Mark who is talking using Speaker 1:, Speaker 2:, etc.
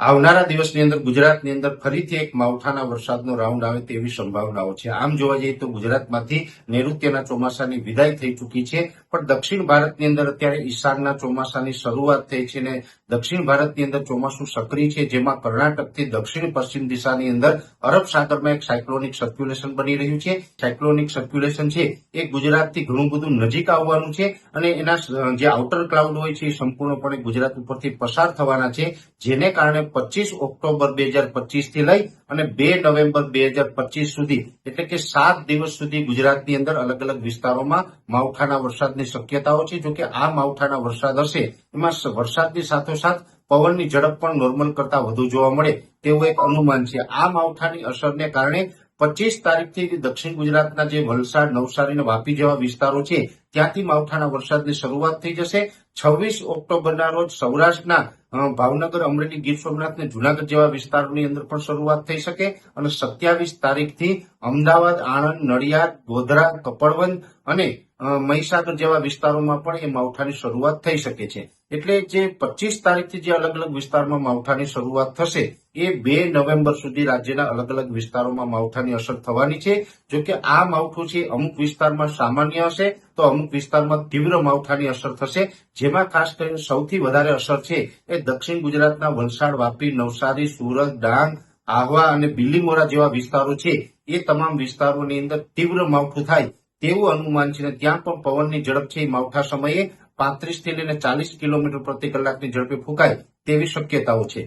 Speaker 1: આવનારા દિવસની અંદર, ગુજરાતની અંદર ફરીથી એક માવઠાના વરસાદનો રાઉન્ડ આવે તેવી સંભાવનાઓ છે. આમ જોવા જઈએ તો ગુજરાતમાંથી નૈઋત્યના ચોમાસાની વિદાય થઈ ચૂકી છે, પણ દક્ષિણ ભારતની અંદર અત્યારે ઈશાનના ચોમાસાની શરૂઆત થઈ છે અને દક્ષિણ ભારતની અંદર ચોમાસું સક્રિય છે, જેમાં કર્ણાટકથી દક્ષિણ પશ્ચિમ દિશાની અંદર અરબ સાગરમાં એક સાયક્લોનિક સર્ક્યુલેશન બની રહ્યું છે. સાયક્લોનિક સર્ક્યુલેશન છે એ ગુજરાતથી ઘણું બધું નજીક આવવાનું છે અને એના જે આઉટર ક્લાઉડ હોય છે એ સંપૂર્ણપણે ગુજરાત ઉપરથી પસાર થવાના છે, જેને કારણે પચીસ ઓક્ટોબર બે હજારથી લઈ અને બે નવેમ્બર બે સુધી, એટલે કે સાત દિવસ સુધી ગુજરાતની અંદર અલગ અલગ વિસ્તારોમાં માવઠાના વરસાદની શક્યતાઓ છે. જોકે આ માવઠાના વરસાદ હશે, એમાં વરસાદની સાથોસાથ પવનની ઝડપ પણ નોર્મલ કરતા વધુ જોવા મળે તેવું એક અનુમાન છે. આ માવઠાની અસરને કારણે પચીસ તારીખથી દક્ષિણ ગુજરાતના જે વલસાડ, નવસારી વાપી જેવા વિસ્તારો છે ત્યાંથી માવઠાના વરસાદની શરૂઆત થઈ જશે. છવ્વીસ ઓક્ટોબરના રોજ સૌરાષ્ટ્રના ભાવનગર, અમરેલી, ગીર સોમનાથ અને જુનાગઢ જેવા વિસ્તારોની અંદર પણ શરૂઆત થઈ શકે અને સત્યાવીસ તારીખથી અમદાવાદ, આણંદ, નડિયાદ, ગોધરા કપડવંદ અને મહીસાગર જેવા વિસ્તારોમાં પણ એ માવઠાની શરૂઆત થઈ શકે છે. એટલે જે પચીસ તારીખથી જે અલગ અલગ વિસ્તારમાં માવઠાની શરૂઆત થશે, એ બે નવેમ્બર સુધી રાજ્યના અલગ અલગ વિસ્તારોમાં માવઠાની અસર થવાની છે. જો કે આ માવઠું છે, અમુક વિસ્તારમાં સામાન્ય હશે, તો અમુક વિસ્તારમાં તીવ્ર માવઠાની અસર થશે, જેમાં ખાસ કરીને સૌથી વધારે અસર છે એ દક્ષિણ ગુજરાતના વલસાડ, વાપી, નવસારી, સુરત, ડાંગ, આહવા અને બિલીમોરા જેવા વિસ્તારો છે. એ તમામ વિસ્તારોની અંદર તીવ્ર માવઠું થાય તેવું અનુમાન છે ત્યાં પણ પવનની ઝડપ છે માવઠા સમયે પાંત્રીસથી લઈને ચાલીસ કિલોમીટર પ્રતિ કલાકની ઝડપે ફૂંકાય તેવી શક્યતાઓ છે.